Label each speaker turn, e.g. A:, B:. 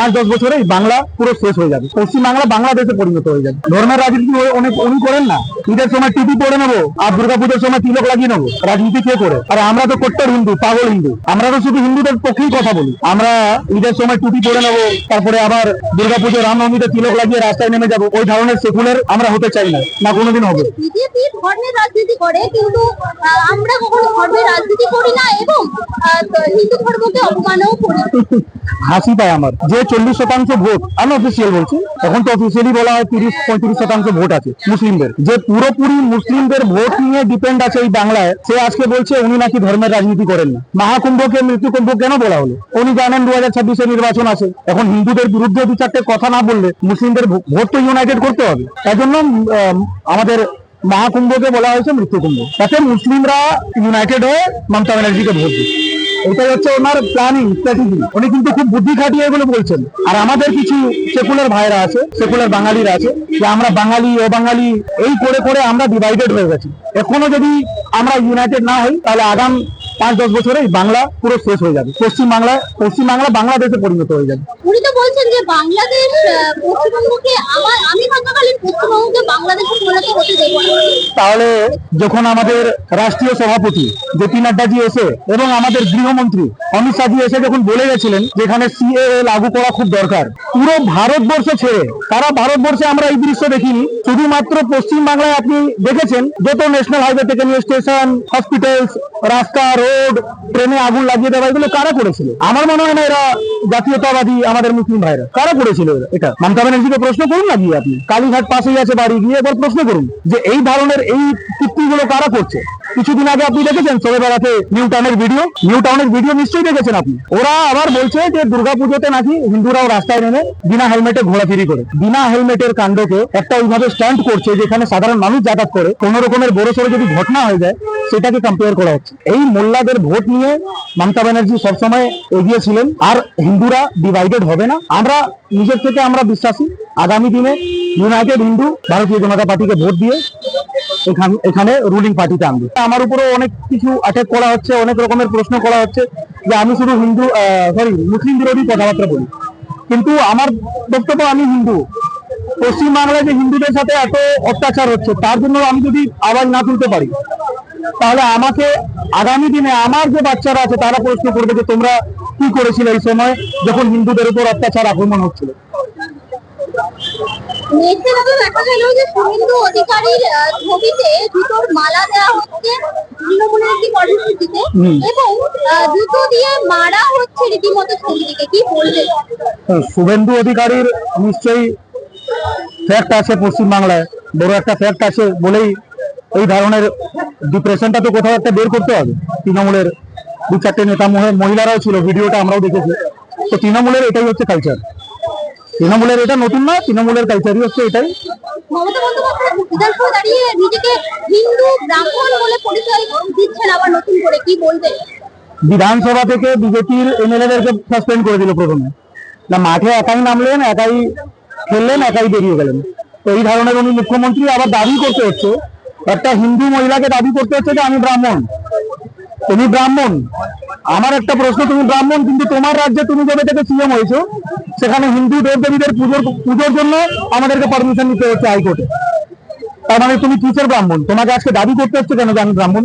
A: পাঁচ দশ বছরে বাংলা পুরো শেষ হয়ে যাবে। পশ্চিম বাংলা বাংলাদেশে পরিণত হয়ে যাবে। ধর্মের রাজনীতি অনেক উনি করেন না। ঈদের সময় টিপি পরে নেব আর দুর্গাপুজোর সময় তিলক লাগিয়ে নেব। রাজনীতি কে করে? আর আমরা তো কট্টর হিন্দু পাগল হিন্দু। আমরা তো শুধু হিন্দুদের পক্ষেই কথা বলি। আমরা ঈদের সময় টুপি পরে নেব তারপরে আবার দুর্গাপুজো রামনবমীতে তিলক লাগিয়ে রাস্তায় নেমে যাব। ওই ধরনের সেকুলার আমরা হতে চাই না না কোনোদিন হবে।
B: ধর্মের রাজনীতি করে কিন্তু আমরা কখনো ধর্মের রাজনীতি করি না এবং হিন্দু ধর্মকে অপমানও করি
A: হাসি পায় আমার। যে চল্লিশ শতাংশ ভোট, আমি অফিসিয়াল বলছি। এখন তো অফিসিয়ালি বলা হয় তিরিশ, পঁয়ত্রিশ শতাংশ ভোট আছে মুসলিমদের। যে পুরোপুরি মুসলিমদের ভোট নিয়ে ডিপেন্ড আছে এই বাংলায়, সে আজকে বলছে উনি নাকি ধর্মের রাজনীতি করেন না। মহাকুম্ভকে, মৃত্যুকুম্ভ কেন বলা হলো? উনি জানেন দু হাজার ছাব্বিশে নির্বাচন আছে। এখন হিন্দুদের বিরুদ্ধে দু চারটে কথা না বললে মুসলিমদের ভোট তো ইউনাইটেড করতে হবে। তাই জন্য আমাদের মহাকুম্ভকে বলা হয়েছে মৃত্যুকুম্ভ। তাতে মুসলিমরা ইউনাইটেড হয়ে মমতা ব্যানার্জিকে ভোট দিচ্ছে। এটাই হচ্ছে ওনার প্ল্যানিং স্ট্র্যাটেজি উনি কিন্তু খুব বুদ্ধি খাটিয়ে এগুলো বলছেন। আর আমাদের কিছু সেকুলার ভাইরা আছে সেকুলার বাঙালিরা আছে, যে আমরা বাঙালি ও বাঙালি এই করে করে আমরা ডিভাইডেড হয়ে গেছি। এখনও যদি আমরা ইউনাইটেড না হই, তাহলে আগাম পাঁচ দশ বছরে বাংলা পুরো শেষ হয়ে যাবে। পশ্চিম বাংলা পশ্চিম বাংলা বাংলাদেশে পরিণত হয়ে যাবে।
B: উনি তো বলছেন যে বাংলাদেশ পশ্চিমবঙ্গকে আমার, আমি থাকাকালীন পশ্চিমবঙ্গকে বাংলাদেশে পরিণত হতে দেবো
A: তাহলে যখন আমাদের রাষ্ট্রীয় সভাপতি জেপি নাড্ডাজি এসে এবং আমাদের গৃহমন্ত্রী অমিত শাহজি এসে যখন বলে গেছিলেন যেখানে সিএ লাগু করা খুব দরকার, পুরো ভারতবর্ষ ছেড়ে, সারা ভারতবর্ষে আমরা এই দৃশ্য দেখিনি। শুধুমাত্র পশ্চিম বাংলায় আপনি দেখেছেন, যত ন্যাশনাল হাইওয়ে থেকে নিয়ে স্টেশন হসপিটালস রাস্তা রোড ট্রেনে আগুন লাগিয়ে দেওয়া, এগুলো কারা করেছিল? আমার মনে হয় না এরা জাতীয়তাবাদী, আমাদের মুসলিম ভাইরা কারা করেছিল এটা? মমতা ব্যানার্জিকে প্রশ্ন করুন না গিয়ে আপনি। কালীঘাট পাশেই আছে বাড়ি গিয়ে এবার প্রশ্ন করুন যে এই ধরনের এই কীর্তিগুলো কারা করছে? কিছুদিন আগে আপনি দেখেছেন সবে বেড়াতে নিউ টাউনের ভিডিও নিউ টাউনের ভিডিও নিশ্চয়ই দেখেছেন আপনি। ওরা আবার বলছে যে দুর্গাপুজোতে নাকি হিন্দুরাও রাস্তায় নেমে বিনা হেলমেটে ঘোরাফেরি করে। বিনা হেলমেটের কাণ্ডকে একটা ওইভাবে স্ট্যান্ড করছে যেখানে সাধারণ মানুষ যাতায়াত করে। কোন রকমের বড় সড়ো যদি ঘটনা হয়ে যায়, সেটাকে কম্পেয়ার করা হচ্ছে। এই মোল্লাদের ভোট নিয়ে মমতা ব্যানার্জি সবসময় এগিয়ে ছিলেন। আর হিন্দুরা ডিভাইডেড হবে না। আমরা নিজের থেকে আমরা বিশ্বাসী। আগামী দিনে ইউনাইটেড হিন্দু ভারতীয় জনতা পার্টিকে ভোট দিয়ে এখান রুলিং পার্টিতে আনবে। আমার উপরে অনেক কিছু অ্যাটাক করা হচ্ছে, অনেক রকমের প্রশ্ন করা হচ্ছে যে আমি শুধু হিন্দু সরি মুসলিম বিরোধী কথাবার্তা বলি। কিন্তু আমার বক্তব্য আমি হিন্দু। পশ্চিম বাংলায় যে হিন্দুদের সাথে এত অত্যাচার হচ্ছে, তার জন্য আমি যদি আওয়াজ না তুলতে পারি, তাহলে আমাকে আগামী দিনে আমার যে বাচ্চারা আছে, তারা প্রশ্ন করবে যে তোমরা কি করেছিলে এই সময় যখন হিন্দুদের উপর অত্যাচার, আক্রমণ হচ্ছিল।
B: নেটে দেখা গেল যে শুভেন্দু অধিকারীর ছবিতে জুতোর মালা দেওয়া হচ্ছে তৃণমূলের একটি কর্মসূচিতে এবং জুতো দিয়ে মারা হচ্ছে রীতিমতো ছবিটিকে। কি
A: শুভেন্দু অধিকারীর নিশ্চয়ই ফ্যাক্ট আছে পশ্চিমবাংলায়। বড় একটা ফ্যাক্ট আছে বলেই এই ধরনের ডিপ্রেশনটা তো কোথাও একটা বের করতে হবে। তৃণমূলের দু চারটে নেতা মহিলারাও ছিল ভিডিওটা আমরাও দেখেছি। তো তৃণমূলের এটাই হচ্ছে কালচার তৃণমূলের এটা নতুন না তৃণমূলের কালচারই হচ্ছে এটাই। বিধানসভা থেকে বিজেপির এমএলএদেরকে সাসপেন্ড করে দিল প্রথমে। না মাঠে একাই নামলেন একাই খেললেন একাই বেরিয়ে গেলেন। তো এই ধরনের উনি মুখ্যমন্ত্রী আবার দাবি করতে হচ্ছে। একটা হিন্দু মহিলাকে দাবি করতে হচ্ছে যে আমি ব্রাহ্মণ। তুমি ব্রাহ্মণ। আমার একটা প্রশ্ন তুমি ব্রাহ্মণ কিন্তু তোমার রাজ্যে তুমি যবে থেকে সিএম হয়েছো সেখানে হিন্দু দেবদেবীদের পুজোর পুজোর জন্য আমাদেরকে পারমিশন নিতে হচ্ছে হাইকোর্টে। তার মানে তুমি কিসের ব্রাহ্মণ? তোমাকে আজকে দাবি করতে হচ্ছে কেন আমি ব্রাহ্মণ?